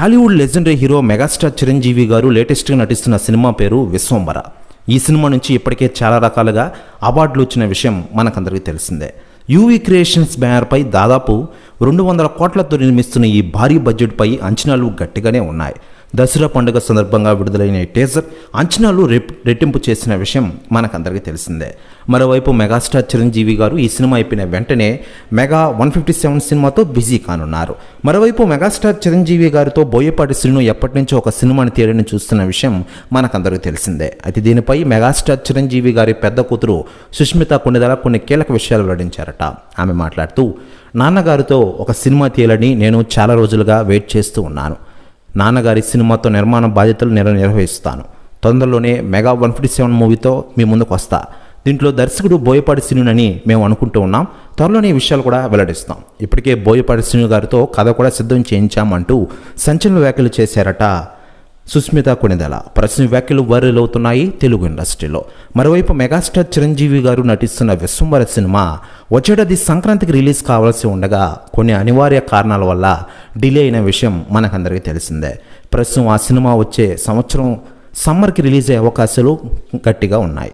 Tollywood legendary hero megastar Chiranjeevi garu లేటెస్ట్గా నటిస్తున్న cinema పేరు విశ్వంబర ఈ సినిమా నుంచి ఇప్పటికే చాలా రకాలుగా అవార్డులు వచ్చిన విషయం మనకందరికీ తెలిసిందే. యూవీ క్రియేషన్స్ బ్యానర్పై దాదాపు రెండు వందల కోట్లతో నిర్మిస్తున్న ఈ భారీ బడ్జెట్పై అంచనాలు గట్టిగానే ఉన్నాయి. దసరా పండుగ సందర్భంగా విడుదలైన ఈ టీజర్ అంచనాలు రెప్ రెట్టింపు చేసిన విషయం మనకందరికీ తెలిసిందే. మరోవైపు మెగాస్టార్ చిరంజీవి గారు ఈ సినిమా అయిపోయిన వెంటనే మెగా వన్ ఫిఫ్టీ సెవెన్ సినిమాతో బిజీ కానున్నారు. మరోవైపు మెగాస్టార్ చిరంజీవి గారితో బోయపాటి శ్రీను ఎప్పటి నుంచో ఒక సినిమాని తీయడని చూస్తున్న విషయం మనకందరికీ తెలిసిందే. అయితే దీనిపై మెగాస్టార్ చిరంజీవి గారి పెద్ద కూతురు సుష్మిత కొన్నిదల కొన్ని కీలక విషయాలు వెల్లడించారట. ఆమె మాట్లాడుతూ నాన్నగారితో ఒక సినిమా తీయాలని నేను చాలా రోజులుగా వెయిట్ చేస్తూ ఉన్నాను. నాన్నగారి సినిమాతో నిర్మాణ బాధ్యతలు నేను నిర్వహిస్తాను. తొందరలోనే మెగా వన్ ఫిఫ్టీ సెవెన్ మూవీతో మీ ముందుకు వస్తా. దీంట్లో దర్శకుడు బోయపాటి శ్రీనునని మేము అనుకుంటూ ఉన్నాం. త్వరలోనే ఈ విషయాలు కూడా వెల్లడిస్తాం. ఇప్పటికే బోయపాటి శ్రీను గారితో కథ కూడా సిద్ధం చేయించామంటూ సంచలన వ్యాఖ్యలు చేశారట సుస్మిత కొనిదెల. ప్రశ్న వ్యాఖ్యలు వైరల్ అవుతున్నాయి తెలుగు ఇండస్ట్రీలో. మరోవైపు మెగాస్టార్ చిరంజీవి గారు నటిస్తున్న విశ్వంబర సినిమా వచ్చేటది సంక్రాంతికి రిలీజ్ కావాల్సి ఉండగా కొన్ని అనివార్య కారణాల వల్ల డిలే అయిన విషయం మనకందరికీ తెలిసిందే. ప్రస్తుతం ఆ సినిమా వచ్చే సంవత్సరం సమ్మర్కి రిలీజ్ అయ్యే అవకాశాలు గట్టిగా ఉన్నాయి.